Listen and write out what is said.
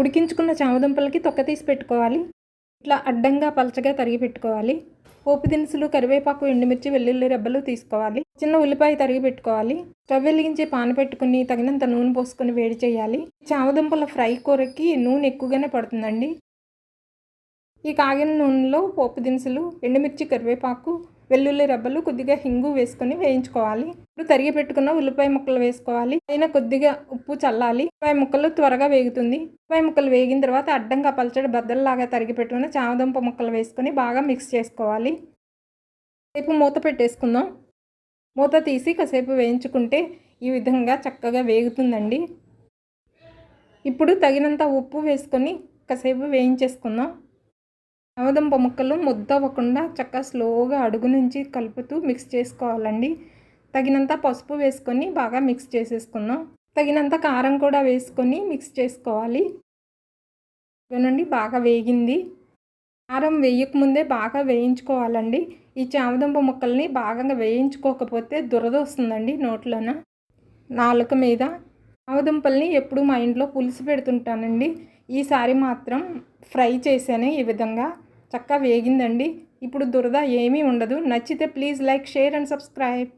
ఉడికించుకున్న చామదుంపలకి తొక్క తీసి పెట్టుకోవాలి. ఇట్లా అడ్డంగా పలచగా తరిగి పెట్టుకోవాలి. పోపు దినుసులు కరివేపాకు ఎండుమిర్చి వెల్లుల్లి రెబ్బలు తీసుకోవాలి. చిన్న ఉల్లిపాయ తరిగి పెట్టుకోవాలి. స్టవ్ వెలిగించి పాన పెట్టుకుని తగినంత నూనె పోసుకొని వేడి చేయాలి. చామదుంపల ఫ్రై కూరకి నూనె ఎక్కువగానే పడుతుందండి. ఈ కాగిన నూనెలో పోపు దినుసులు ఎండుమిర్చి కరివేపాకు వెల్లుల్లి రబ్బలు కొద్దిగా హింగు వేసుకొని వేయించుకోవాలి. ఇప్పుడు తరిగి పెట్టుకున్న ఉల్లిపాయ ముక్కలు వేసుకోవాలి. పైన కొద్దిగా ఉప్పు చల్లాలి. ఉల్లిపాయ ముక్కలు త్వరగా వేగుతుంది. ఉల్లిపాయ ముక్కలు వేగిన తర్వాత అడ్డంగా పలచడి బద్దల్లాగా తరిగి పెట్టుకున్న చామదుంప ముక్కలు వేసుకొని బాగా మిక్స్ చేసుకోవాలి. కాసేపు మూత పెట్టేసుకుందాం. మూత తీసి కాసేపు వేయించుకుంటే ఈ విధంగా చక్కగా వేగుతుందండి. ఇప్పుడు తగినంత ఉప్పు వేసుకొని కాసేపు వేయించేసుకుందాం. నవదంప ముక్కలు ముద్ద అవ్వకుండా చక్కగా స్లోగా అడుగు నుంచి కలుపుతూ మిక్స్ చేసుకోవాలండి. తగినంత పసుపు వేసుకొని బాగా మిక్స్ చేసేసుకుందాం. తగినంత కారం కూడా వేసుకొని మిక్స్ చేసుకోవాలి. వినండి బాగా వేగింది. కారం వేయకముందే బాగా వేయించుకోవాలండి. ఈ చామదుంప ముక్కల్ని బాగా వేయించుకోకపోతే దురద వస్తుందండి నోట్లోన. నాలుక మీద చామదుంపల్ని ఎప్పుడు మా ఇంట్లో పులుసు పెడుతుంటానండి. ఈసారి మాత్రం ఫ్రై చేశాను ఈ విధంగా. చక్కగా వేగిందండి. ఇప్పుడు దురద ఏమీ ఉండదు. నచ్చితే please like share and subscribe.